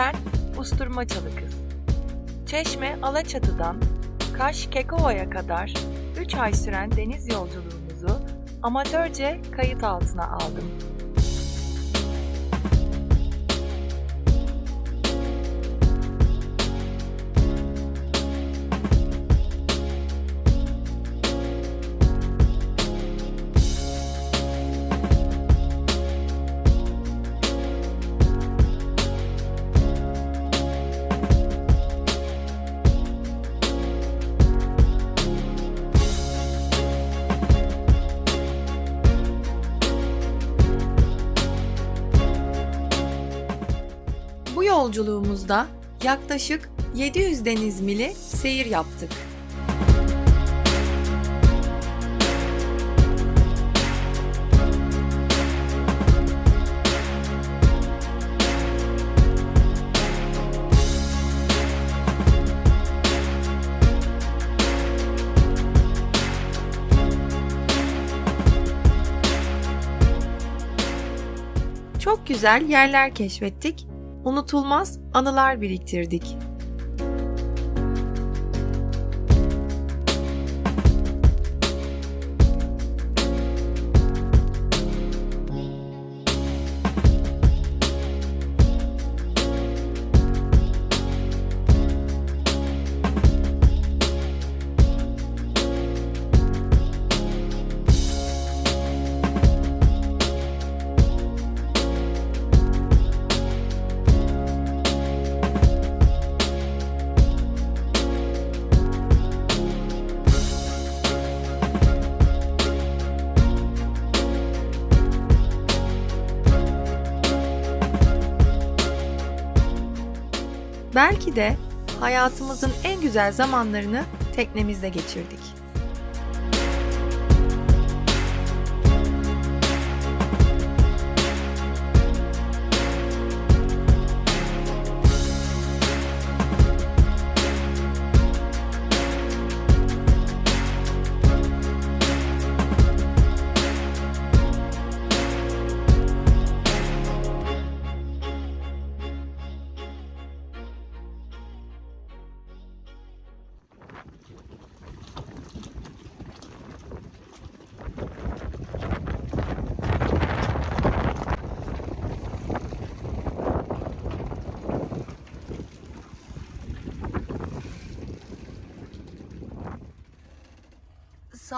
Ben Usturmaçalı kız. Çeşme Alaçatı'dan Kaş Kekova'ya kadar 3 ay süren deniz yolculuğumuzu amatörce kayıt altına aldım. Bu yolculuğumuzda yaklaşık 700 deniz mili seyir yaptık. Çok güzel yerler keşfettik, unutulmaz anılar biriktirdik. Hayatımızın en güzel zamanlarını teknemizde geçirdik.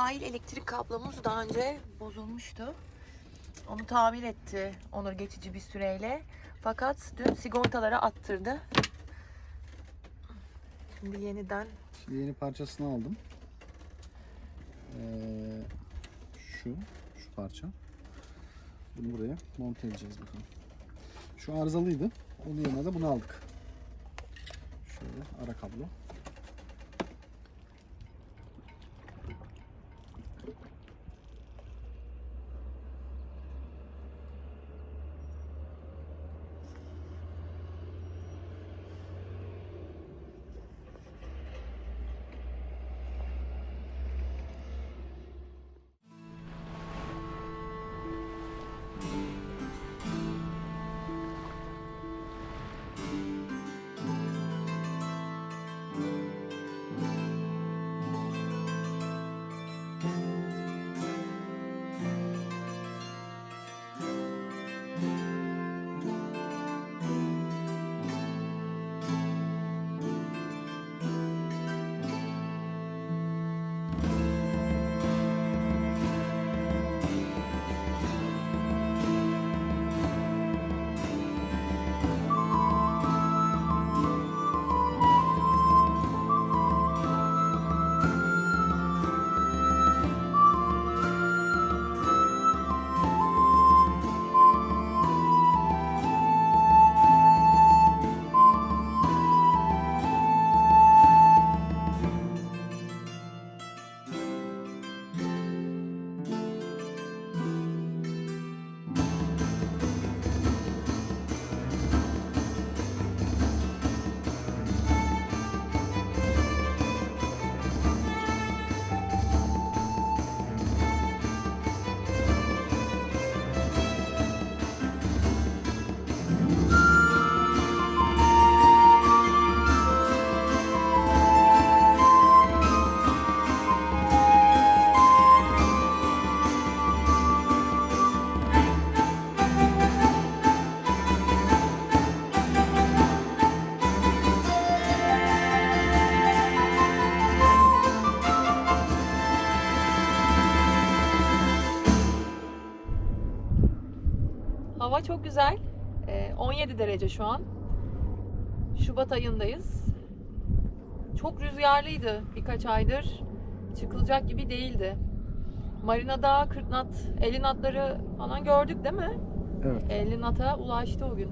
Sahil elektrik kablomuz daha önce bozulmuştu. Onu tamir etti Onur geçici bir süreyle. Fakat dün sigortalara attırdı. Şimdi yeniden Şimdi yeni parçasını aldım. Ee, şu, şu parça. Bunu buraya monte edeceğiz bakalım. Şu arızalıydı. Onun yerine de bunu aldık. Şöyle ara kablo. Hava çok güzel. Ee, 17 derece şu an. Şubat ayındayız. Çok rüzgarlıydı birkaç aydır. Çıkılacak gibi değildi. Marina'da 40 knot, 50 knotları falan gördük değil mi? Evet. 50 knot'a ulaştı o gün.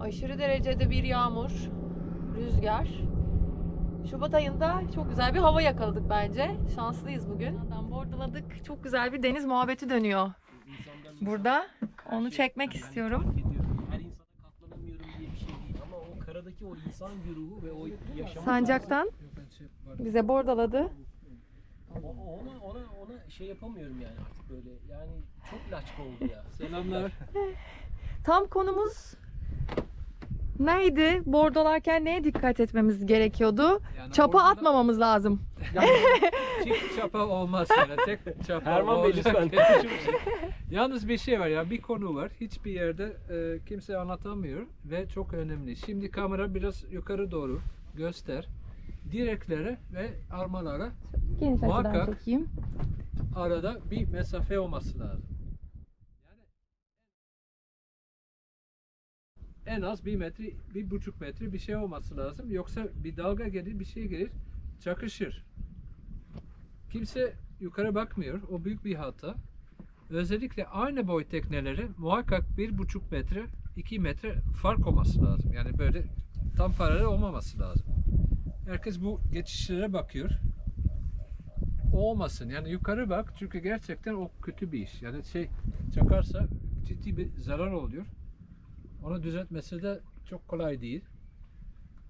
Aşırı derecede bir yağmur, rüzgar. Şubat ayında çok güzel bir hava yakaladık bence. Şanslıyız bugün. Bordaladık. Çok güzel bir deniz muhabbeti dönüyor. Burada onu çekmek istiyorum. fark ediyorum. Her insana katlanamıyorum diye bir şey değil ama o karadaki o insan güruhu ve o yaşam Sancaktan bize bordaladı. O- ona ona ona şey yapamıyorum yani artık böyle. Yani çok laçka oldu ya. Selamlar. Tam konumuz neydi? Bordolarken neye dikkat etmemiz gerekiyordu? Yani Çapa orada atmamamız lazım. Çift çapa olmaz yani tek çapa Erman Bey lütfen. Yalnız bir şey var ya bir konu var. Hiçbir yerde e, kimse anlatamıyor ve çok önemli. Şimdi kamera biraz yukarı doğru göster. Direklere ve armalara Muhakkak. arada bir mesafe olması lazım. En az bir metre, bir buçuk metre bir şey olması lazım. Yoksa bir dalga gelir, bir şey gelir, çakışır. Kimse yukarı bakmıyor. O büyük bir hata. Özellikle aynı boy tekneleri muhakkak bir buçuk metre, iki metre fark olması lazım. Yani böyle tam paralel olmaması lazım. Herkes bu geçişlere bakıyor. Olmasın. Yani yukarı bak çünkü gerçekten o kötü bir iş. Yani şey çakarsa ciddi bir zarar oluyor. Onu düzeltmesi de çok kolay değil.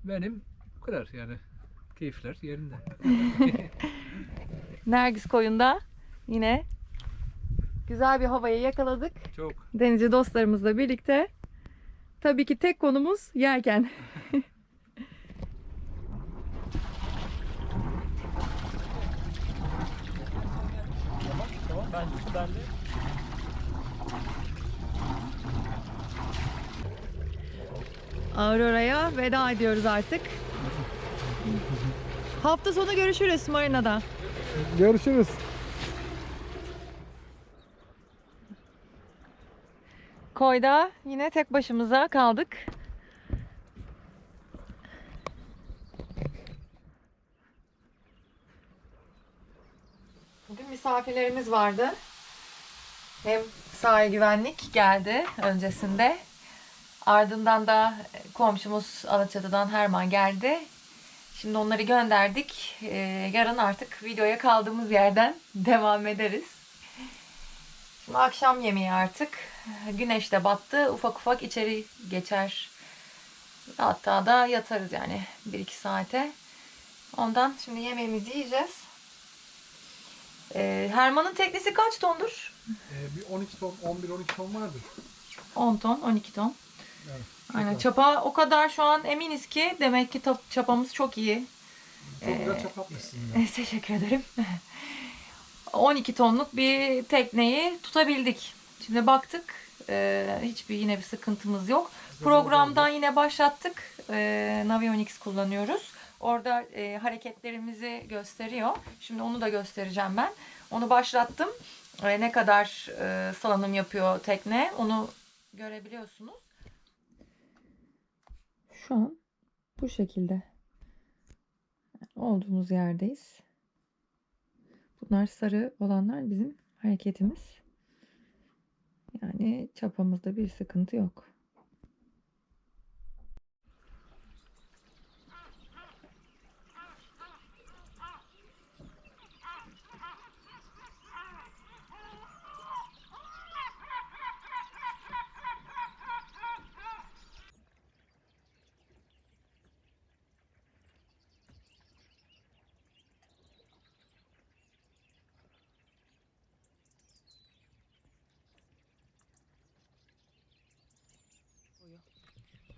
Benim bu kadar yani keyifler yerinde. Nergis koyunda yine güzel bir havayı yakaladık. Çok. Denizci dostlarımızla birlikte. Tabii ki tek konumuz yerken. Tamam ben ben de Aurora'ya veda ediyoruz artık. Hafta sonu görüşürüz Marina'da. Görüşürüz. Koyda yine tek başımıza kaldık. Bugün misafirlerimiz vardı. Hem sahil güvenlik geldi öncesinde. Ardından da komşumuz Alaçatı'dan Herman geldi. Şimdi onları gönderdik. Ee, yarın artık videoya kaldığımız yerden devam ederiz. Şimdi akşam yemeği artık. Güneş de battı. Ufak ufak içeri geçer. Hatta da yatarız yani 1-2 saate. Ondan şimdi yemeğimizi yiyeceğiz. Ee, Herman'ın teknesi kaç tondur? Ee, bir 12 ton, 11-12 ton vardır. 10 ton, 12 ton. Evet, Aynen güzel. çapa o kadar şu an eminiz ki demek ki çapamız çok iyi. Çok güzel Ee, çap atmışsın ya. Teşekkür ederim. 12 tonluk bir tekneyi tutabildik. Şimdi baktık e, hiçbir yine bir sıkıntımız yok. Programdan yine başlattık. E, Navionics kullanıyoruz. Orada e, hareketlerimizi gösteriyor. Şimdi onu da göstereceğim ben. Onu başlattım. E, ne kadar e, salınım yapıyor tekne onu görebiliyorsunuz. Şu an bu şekilde olduğumuz yerdeyiz. Bunlar sarı olanlar bizim hareketimiz. Yani çapamızda bir sıkıntı yok.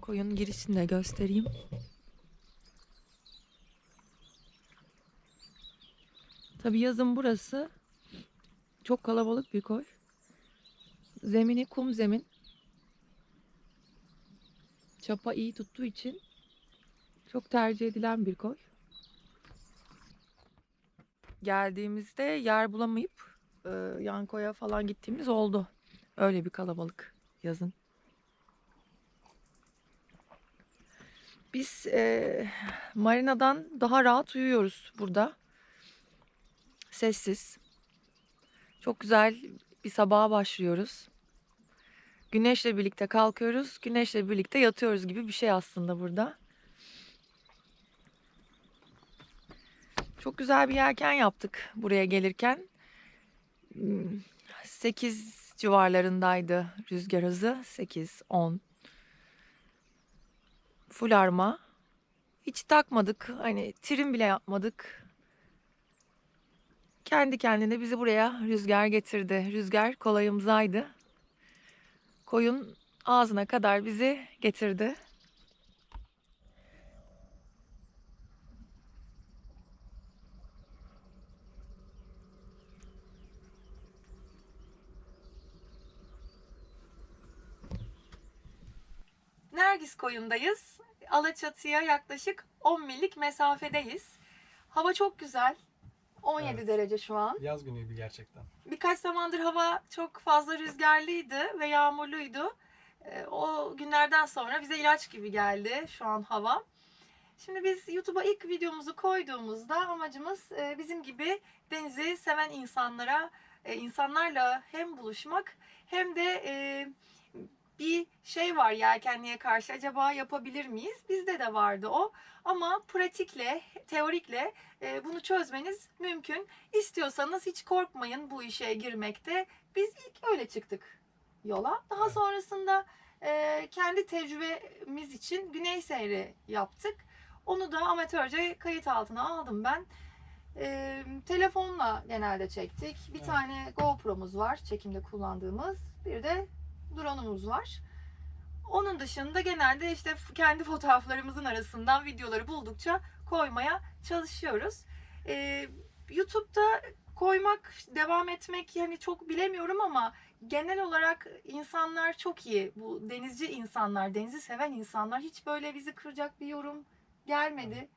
Koyun girişini de göstereyim. Tabi yazın burası çok kalabalık bir koy. Zemini kum zemin. Çapa iyi tuttuğu için çok tercih edilen bir koy. Geldiğimizde yer bulamayıp e, yan koya falan gittiğimiz oldu. Öyle bir kalabalık. yazın. Biz e, marinadan daha rahat uyuyoruz burada. Sessiz. Çok güzel bir sabaha başlıyoruz. Güneşle birlikte kalkıyoruz, güneşle birlikte yatıyoruz gibi bir şey aslında burada. Çok güzel bir yelken yaptık buraya gelirken. 8 civarlarındaydı rüzgar hızı. 8, 10. Full arma. Hiç takmadık. Hani trim bile yapmadık. Kendi kendine bizi buraya rüzgar getirdi. Rüzgar kolayımızdaydı. Koyun ağzına kadar bizi getirdi. Nergis koyundayız. Alaçatı'ya yaklaşık 10 millik mesafedeyiz. Hava çok güzel. 17 Evet. derece şu an. Yaz günüydü gerçekten. Birkaç zamandır hava çok fazla rüzgarlıydı ve yağmurluydu. Ee, O günlerden sonra bize ilaç gibi geldi şu an hava. Şimdi biz YouTube'a ilk videomuzu koyduğumuzda amacımız e, bizim gibi denizi seven insanlara, e, insanlarla hem buluşmak hem de e, bir şey var yelkenliğe karşı acaba yapabilir miyiz? Bizde de vardı o. Ama pratikle, teorikle e, bunu çözmeniz mümkün. İstiyorsanız hiç korkmayın bu işe girmekte. Biz ilk öyle çıktık yola. Daha sonrasında e, kendi tecrübemiz için güney seyri yaptık. Onu da amatörce kayıt altına aldım ben. E, telefonla genelde çektik. Bir Evet. tane GoPro'muz var çekimde kullandığımız. Bir de drone'umuz var. Onun dışında genelde işte kendi fotoğraflarımızın arasından videoları buldukça koymaya çalışıyoruz. Ee, YouTube'da koymak, devam etmek yani çok bilemiyorum ama genel olarak insanlar çok iyi. Bu denizci insanlar, denizi seven insanlar hiç böyle bizi kıracak bir yorum gelmedi.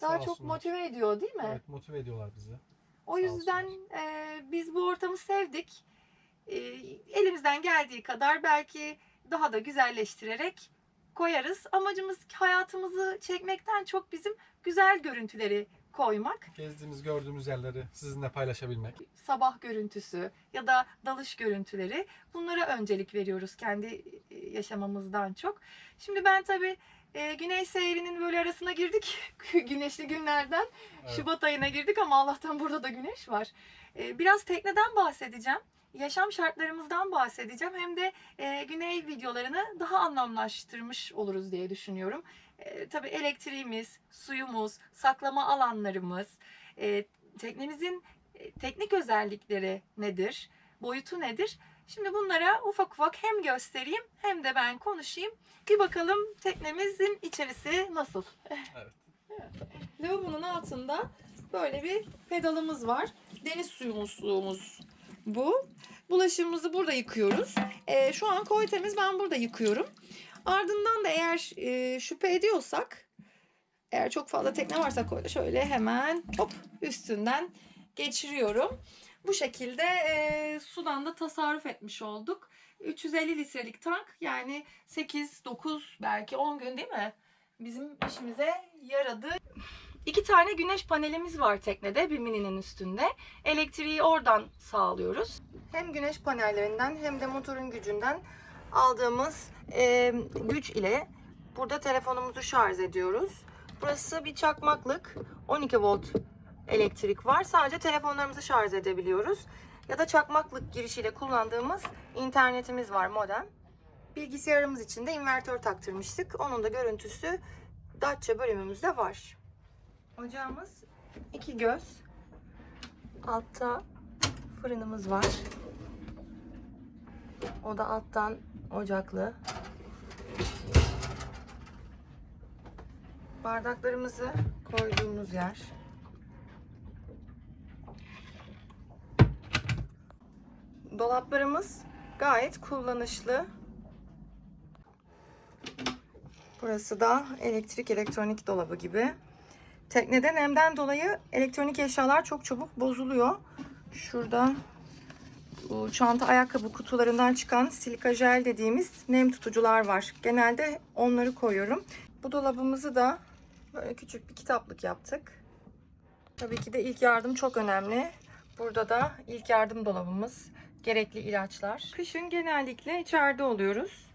Daha Sağ çok olsunlar. motive ediyor değil mi? Evet motive ediyorlar bizi. O Sağ yüzden e, biz bu ortamı sevdik. E, elimizden geldiği kadar belki daha da güzelleştirerek koyarız. Amacımız hayatımızı çekmekten çok bizim güzel görüntüleri koymak. Gezdiğimiz, gördüğümüz yerleri sizinle paylaşabilmek. Sabah görüntüsü ya da dalış görüntüleri bunlara öncelik veriyoruz kendi e, yaşamamızdan çok. Şimdi ben tabii e, Güney seyrinin böyle arasına girdik güneşli günlerden. Evet. Şubat ayına girdik ama Allah'tan burada da güneş var. Ee, Biraz tekneden bahsedeceğim. Yaşam şartlarımızdan bahsedeceğim. Hem de e, güney videolarını daha anlamlaştırmış oluruz diye düşünüyorum. E, tabii elektriğimiz, suyumuz, saklama alanlarımız, e, teknemizin e, teknik özellikleri nedir, boyutu nedir? Şimdi bunlara ufak ufak hem göstereyim hem de ben konuşayım. Bir bakalım teknemizin içerisi nasıl? Evet. Lavabonun altında böyle bir pedalımız var. Deniz suyu musluğumuz bu. Bulaşığımızı burada yıkıyoruz. Ee, şu an koy temiz ben burada yıkıyorum. Ardından da eğer e, şüphe ediyorsak eğer çok fazla tekne varsa koyda şöyle hemen hop üstünden geçiriyorum. Bu şekilde e, sudan da tasarruf etmiş olduk. 350 litrelik tank yani 8-9 belki 10 gün değil mi? Bizim işimize yaradı. İki tane güneş panelimiz var teknede bir mininin üstünde. Elektriği oradan sağlıyoruz. Hem güneş panellerinden hem de motorun gücünden aldığımız e, güç ile burada telefonumuzu şarj ediyoruz. Burası bir çakmaklık. 12 volt elektrik var. Sadece telefonlarımızı şarj edebiliyoruz. Ya da çakmaklık girişiyle kullandığımız internetimiz var modem. Bilgisayarımız için de invertör taktırmıştık. Onun da görüntüsü Datça bölümümüzde var. Ocağımız iki göz. Altta fırınımız var. O da alttan ocaklı. Bardaklarımızı koyduğumuz yer. Dolaplarımız gayet kullanışlı. Burası da elektrik elektronik dolabı gibi. Teknede nemden dolayı elektronik eşyalar çok çabuk bozuluyor. Şurada bu çanta ayakkabı kutularından çıkan silika jel dediğimiz nem tutucular var. Genelde onları koyuyorum. Bu dolabımızı da böyle küçük bir kitaplık yaptık. Tabii ki de ilk yardım çok önemli. Burada da ilk yardım dolabımız, gerekli ilaçlar. Kışın genellikle içeride oluyoruz.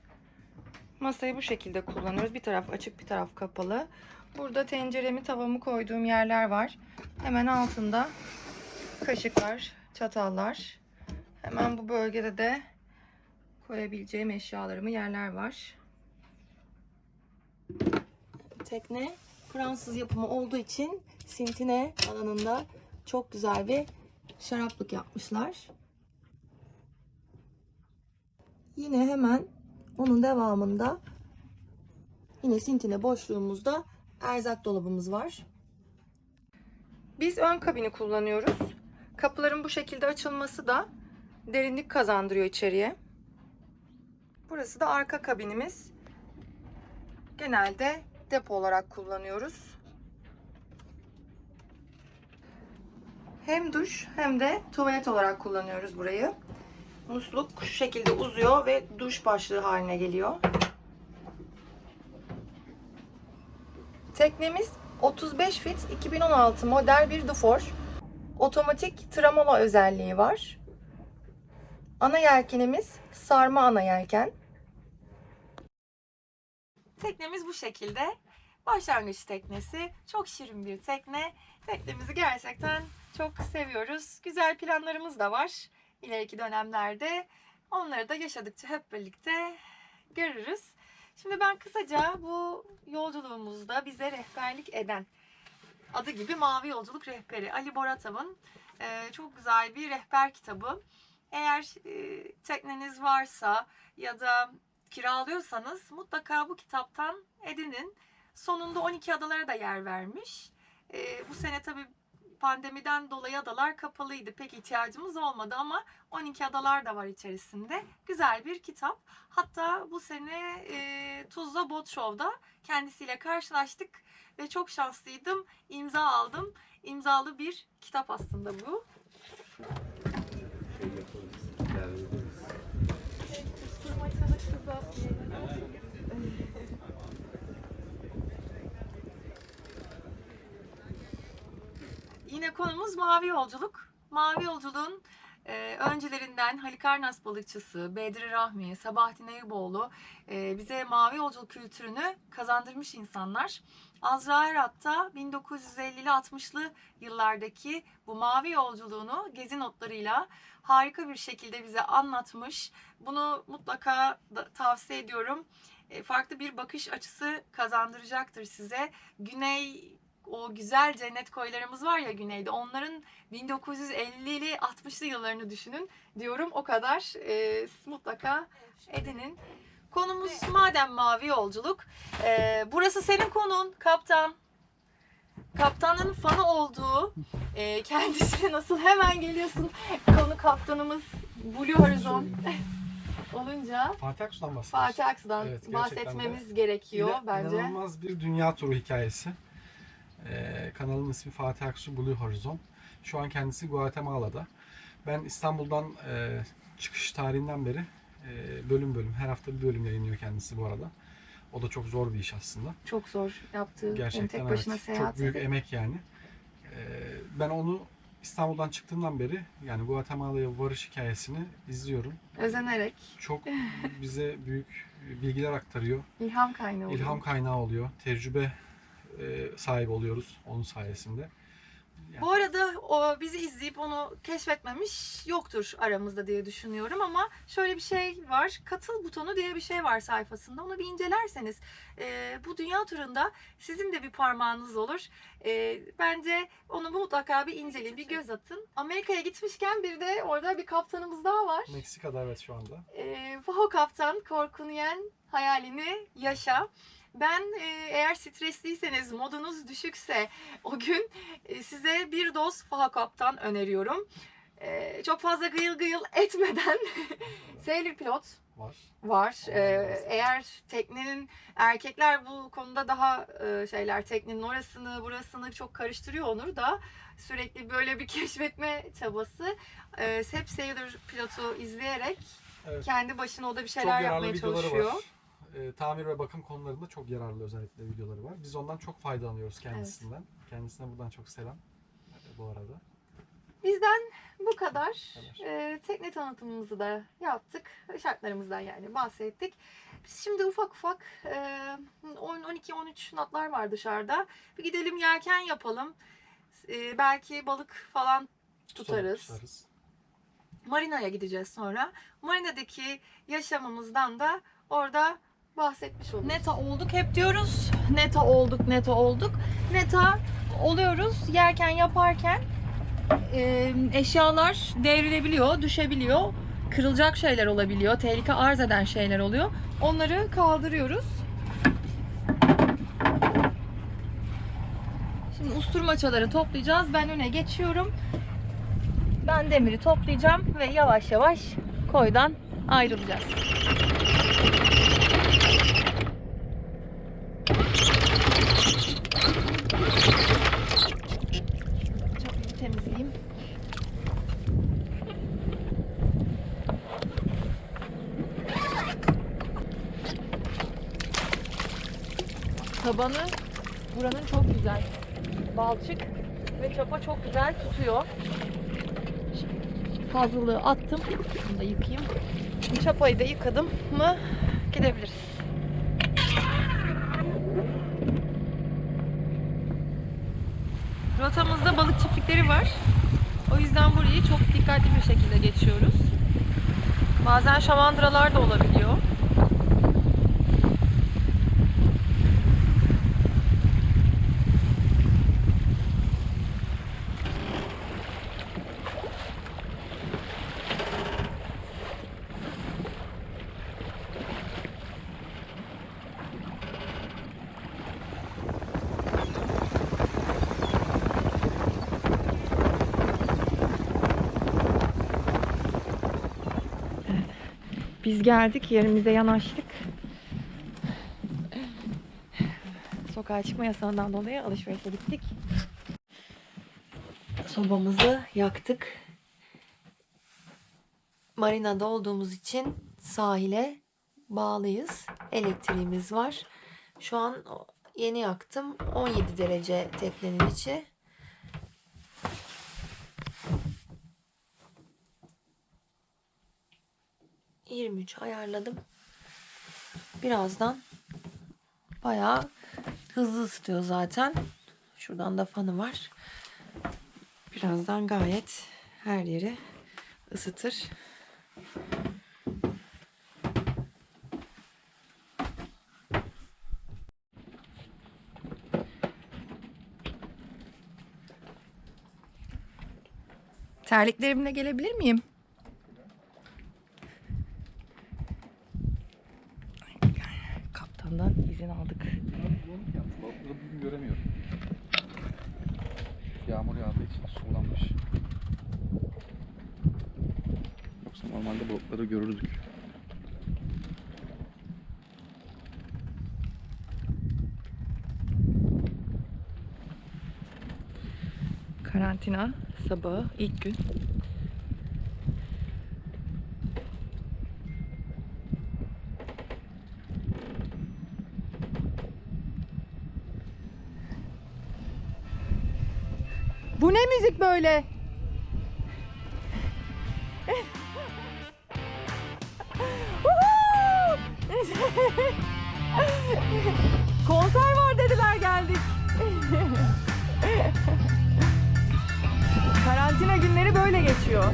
Masayı bu şekilde kullanıyoruz. Bir taraf açık, bir taraf kapalı. Burada tenceremi, tavamı koyduğum yerler var. Hemen altında kaşıklar, çatallar. Hemen bu bölgede de koyabileceğim eşyalarımı yerler var. Tekne Fransız yapımı olduğu için sintine alanında çok güzel bir şaraplık yapmışlar. Yine hemen onun devamında yine sintine boşluğumuzda erzak dolabımız var. Biz ön kabini kullanıyoruz. Kapıların bu şekilde açılması da derinlik kazandırıyor içeriye. Burası da arka kabinimiz. Genelde depo olarak kullanıyoruz. Hem duş hem de tuvalet olarak kullanıyoruz burayı. Musluk şu şekilde uzuyor ve duş başlığı haline geliyor. Teknemiz 35 fit 2016 model bir Dufour. Otomatik tremolo özelliği var. Ana yelkenimiz sarma ana yelken. Teknemiz bu şekilde. Başlangıç teknesi. Çok şirin bir tekne. Teknemizi gerçekten çok seviyoruz. Güzel planlarımız da var. İleriki dönemlerde. Onları da yaşadıkça hep birlikte görürüz. Şimdi ben kısaca bu yolculuğumuzda bize rehberlik eden adı gibi Mavi Yolculuk Rehberi Ali Boratav'ın e, çok güzel bir rehber kitabı. Eğer e, tekneniz varsa ya da kiralıyorsanız mutlaka bu kitaptan edinin. Sonunda 12 adalara da yer vermiş. E, bu sene tabii pandemiden dolayı adalar kapalıydı. Pek ihtiyacımız olmadı ama 12 adalar da var içerisinde. Güzel bir kitap. Hatta bu sene e, Tuzla Boat Show'da kendisiyle karşılaştık ve çok şanslıydım. İmza aldım. İmzalı bir kitap aslında bu. Yine konumuz mavi yolculuk. Mavi yolculuğun e, öncülerinden Halikarnas balıkçısı, Bedri Rahmi, Sabahattin Eyüboğlu e, bize mavi yolculuk kültürünü kazandırmış insanlar. Azra Erat da 1950'li 60'lı yıllardaki bu mavi yolculuğunu gezi notlarıyla harika bir şekilde bize anlatmış. Bunu mutlaka da tavsiye ediyorum. E, farklı bir bakış açısı kazandıracaktır size. Güney o güzel cennet koylarımız var ya güneyde onların 1950'li 60'lı yıllarını düşünün diyorum o kadar e, mutlaka edinin. Konumuz madem mavi yolculuk. e, burası senin konun kaptan. Kaptanın fanı olduğu e, kendisi nasıl hemen geliyorsun konu kaptanımız Blue Horizon olunca Fatih Aksu'dan bahsediyoruz. Fatih Aksu'dan Evet, gerçekten bahsetmemiz gerekiyor İna- bence. İnanılmaz bir dünya turu hikayesi. Ee, kanalın ismi Fatih Aksu Blue Horizon. Şu an kendisi Guatemala'da. Ben İstanbul'dan e, çıkış tarihinden beri e, bölüm bölüm, her hafta bir bölüm yayınlıyor kendisi bu arada. O da çok zor bir iş aslında. Çok zor yaptığı Gerçekten tek başına evet. seyahat Çok büyük edip- emek yani. Ee, ben onu İstanbul'dan çıktığımdan beri yani Guatemala'ya varış hikayesini izliyorum. özenerek Çok bize büyük bilgiler aktarıyor. ilham kaynağı oluyor. İlham kaynağı oluyor. Tecrübe e, sahip oluyoruz onun sayesinde. Bu arada o bizi izleyip onu keşfetmemiş yoktur aramızda diye düşünüyorum ama şöyle bir şey var. Katıl butonu diye bir şey var sayfasında. Onu bir incelerseniz e, bu dünya turunda sizin de bir parmağınız olur. E, bence onu mutlaka bir inceleyin, bir göz atın. Amerika'ya gitmişken bir de orada bir kaptanımız daha var. Meksika'da evet şu anda. E, Faho Kaptan korkunu yen hayalini yaşa. Ben e, eğer stresliyseniz, modunuz düşükse o gün e, size bir doz Faho Kaptan öneriyorum. E, çok fazla gıyıl gıyıl etmeden Sailor Pilot var. var. Ee, eğer teknenin erkekler bu konuda daha e, şeyler teknenin orasını burasını çok karıştırıyor Onur da sürekli böyle bir keşfetme çabası. Ee, hep Sailor pilotu izleyerek Evet. kendi başına o da bir şeyler yapmaya çalışıyor. var. Ee, tamir ve bakım konularında çok yararlı özellikle videoları var. Biz ondan çok faydalanıyoruz kendisinden. Kendisine buradan çok selam e, bu arada. Bizden bu kadar. Ee, tekne tanıtımımızı da yaptık. Şartlarımızdan yani bahsettik. Biz şimdi ufak ufak e, 12-13 knotlar var dışarıda. Bir gidelim yelken yapalım. Ee, belki balık falan tutarız. Tutarız. Marina'ya gideceğiz sonra. Marina'daki yaşamımızdan da orada bahsetmiş oluruz. Neta olduk hep diyoruz. Neta olduk, neta olduk. Neta oluyoruz yerken yaparken e, eşyalar devrilebiliyor, düşebiliyor. Kırılacak şeyler olabiliyor, tehlike arz eden şeyler oluyor. Onları kaldırıyoruz. Şimdi usturmaçaları toplayacağız. Ben öne geçiyorum. Ben demiri toplayacağım ve yavaş yavaş koydan ayrılacağız. Tabanı buranın çok güzel. Balçık ve çapa çok güzel tutuyor fazlalığı attım. Bunu da yıkayayım. Şimdi çapayı da yıkadım mı gidebiliriz. Rotamızda balık çiftlikleri var. O yüzden burayı çok dikkatli bir şekilde geçiyoruz. Bazen şamandıralar da olabiliyor. Biz geldik, yerimize yanaştık. Sokağa çıkma yasağından dolayı alışverişe gittik. Sobamızı yaktık. Marina'da olduğumuz için sahile bağlıyız. Elektriğimiz var. Şu an yeni yaktım. 17 derece teknenin içi. ...23 ayarladım. Birazdan bayağı hızlı ısıtıyor zaten. Şuradan da fanı var. Birazdan gayet her yeri ısıtır. Terliklerimle gelebilir miyim? Kaptandan izin aldık. Balıkları bugün göremiyorum. Yağmur yağdığı için sulanmış. Yoksa normalde balıkları görürdük. Karantina sabahı ilk gün. müzik böyle? Konser var dediler geldik. Karantina günleri böyle geçiyor.